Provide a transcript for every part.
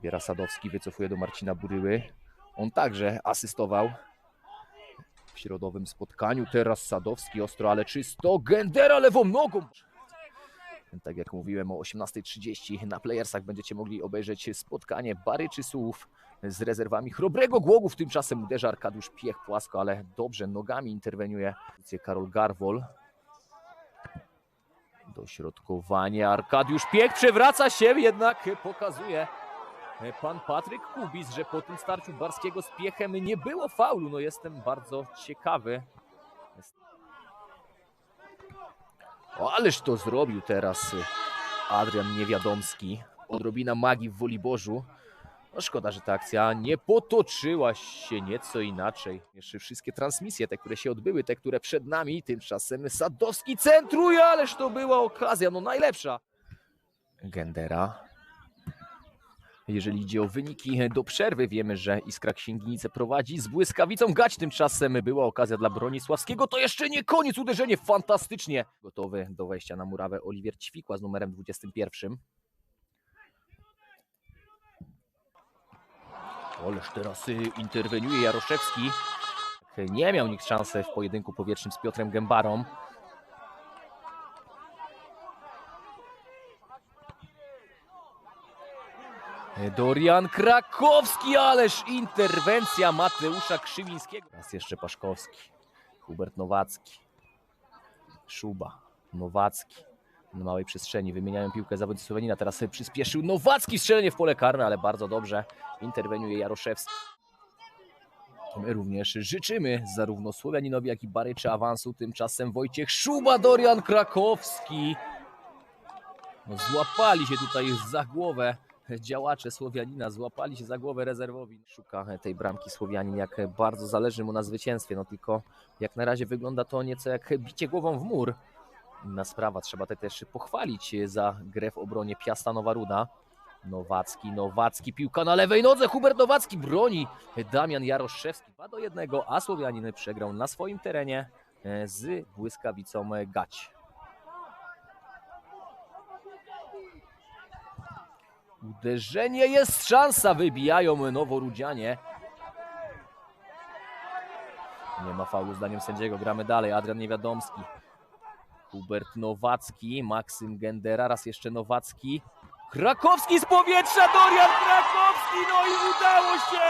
Zbiera Sadowski, wycofuje do Marcina Buryły. On także asystował w środowym spotkaniu. Teraz Sadowski ostro, ale czysto. Gendera lewą nogą. Tak jak mówiłem o 18.30 na Playersach będziecie mogli obejrzeć spotkanie Baryczysów z rezerwami Chrobrego Głogów. Tymczasem uderza Arkadiusz Piech płasko, ale dobrze nogami interweniuje. Karol Garwol. Dośrodkowanie Arkadiusz Piech przewraca się, jednak pokazuje pan Patryk Kubis, że po tym starciu Barskiego z Piechem nie było faulu. No jestem bardzo ciekawy. O, ależ to zrobił teraz y, Adrian Niewiadomski. Odrobina magii w Woliborzu. No szkoda, że ta akcja nie potoczyła się nieco inaczej. Jeszcze wszystkie transmisje, te, które się odbyły, te, które przed nami, tymczasem Sadowski centruje, ależ to była okazja, no najlepsza. Gendera. Jeżeli idzie o wyniki do przerwy, wiemy, że Iskra Księginice prowadzi z błyskawicą gać. Tymczasem była okazja dla Bronisławskiego. To jeszcze nie koniec, uderzenie fantastycznie. Gotowy do wejścia na murawę Oliwier Ćwikła z numerem 21. Ależ teraz y, interweniuje Jaroszewski. Nie miał nikt szansy w pojedynku powietrznym z Piotrem Gębarą. Dorian Krakowski, ależ interwencja Mateusza Krzywińskiego. Raz jeszcze Paszkowski, Hubert Nowacki, Szuba, Nowacki. Na małej przestrzeni wymieniają piłkę zawodnicy Słowenina. Teraz przyspieszył Nowacki strzelenie w pole karne, ale bardzo dobrze interweniuje Jaroszewski. My również życzymy zarówno Słoweninowi, jak i Baryczy awansu. Tymczasem Wojciech Szuba, Dorian Krakowski. No, złapali się tutaj za głowę działacze Słowianina, złapali się za głowę rezerwowi. Szuka tej bramki Słowianin, jak bardzo zależy mu na zwycięstwie. No tylko jak na razie wygląda to nieco jak bicie głową w mur. Inna sprawa, trzeba te też pochwalić za grę w obronie Piasta Nowa Ruda. Nowacki, Nowacki, piłka na lewej nodze, Hubert Nowacki broni Damian Jaroszewski. 2 do 1, a Słowianin przegrał na swoim terenie e, z błyskawicą Gać. Uderzenie jest szansa, wybijają Noworudzianie. Nie ma faulu zdaniem sędziego, gramy dalej. Adrian Niewiadomski, Hubert Nowacki, Maksym Gendera, raz jeszcze Nowacki. Krakowski z powietrza, Dorian Krakowski, no i udało się!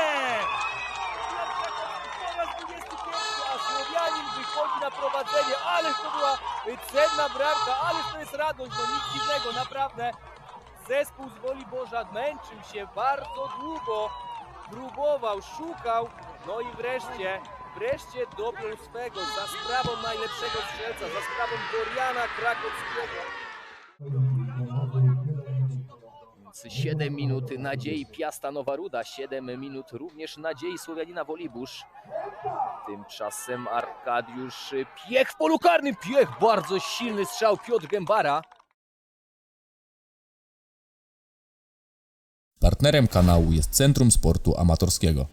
Po raz 21, a Słowianin wychodzi na prowadzenie, ależ to była cenna bramka, ależ to jest radość, no nic dziwnego, naprawdę. Zespół z Woliborza męczył się bardzo długo, próbował, szukał, no i wreszcie, wreszcie dopiął swego za sprawą najlepszego strzelca, za sprawą Doriana Krakowskiego. 7 minut nadziei Piasta Nowa Ruda, 7 minut również nadziei Słowianina Wolibusz. Tymczasem Arkadiusz Piech w polu karnym, Piech, bardzo silny strzał, Piotr Gębara. Partnerem kanału jest Centrum Sportu Amatorskiego.